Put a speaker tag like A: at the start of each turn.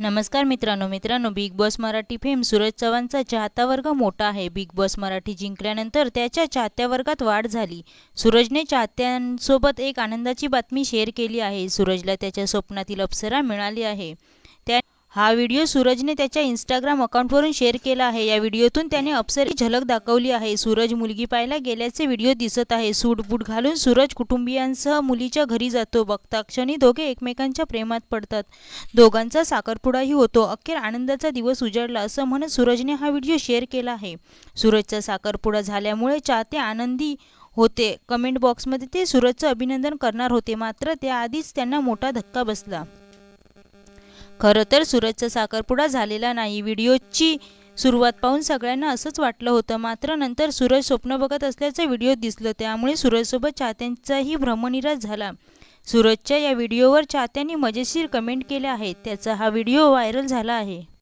A: नमस्कार मित्रांनो मित्रांनो Bigg Boss Marathi fame Suraj चव्हाणचा चाहता वर्ग मोठा आहे. बिग बॉस मराठी जिंकल्यानंतर त्याच्या चाहत्या वर्गात वाढ झाली. सूरजने चाहत्यांसोबत एक आनंदाची बातमी शेअर केली आहे. सूरजला त्याच्या स्वप्नातील अप्सरा मिळाली आहे. हा व्हिडिओ सूरजने त्याच्या इंस्टाग्राम अकाउंटवरून शेअर केला आहे. या व्हिडिओतून त्याने अप्सरी झलक दाखवली आहे. सूरज मुलगी पाहायला गेल्याचे व्हिडिओ दिसत आहे. सूट बूट घालून सूरज कुटुंबियांसह मुलीच्या घरी जातो. बघता क्षणी दोघे एकमेकांच्या प्रेमात पडतात. दोघांचा साखरपुडाही होतो. अखेर आनंदाचा दिवस उजाडला असं म्हणत सूरजने हा व्हिडिओ शेअर केला आहे. सूरजचा साखरपुडा झाल्यामुळे चाहते आनंदी होते. कमेंट बॉक्समध्ये ते सूरजचं अभिनंदन करणार होते. मात्र त्याआधीच त्यांना मोठा धक्का बसला. खरं तर सूरजचा साखरपुडा झालेला नाही. व्हिडिओची सुरुवात पाहून सगळ्यांना असंच वाटलं होतं. मात्र नंतर सूरज स्वप्न बघत असल्याचं व्हिडिओ दिसलं. त्यामुळे सूरजसोबत चाहत्यांचाही भ्रमनिराश झाला. सूरजच्या या व्हिडिओवर चाहत्यांनी मजेशीर कमेंट केल्या आहेत. त्याचा हा व्हिडिओ व्हायरल झाला आहे.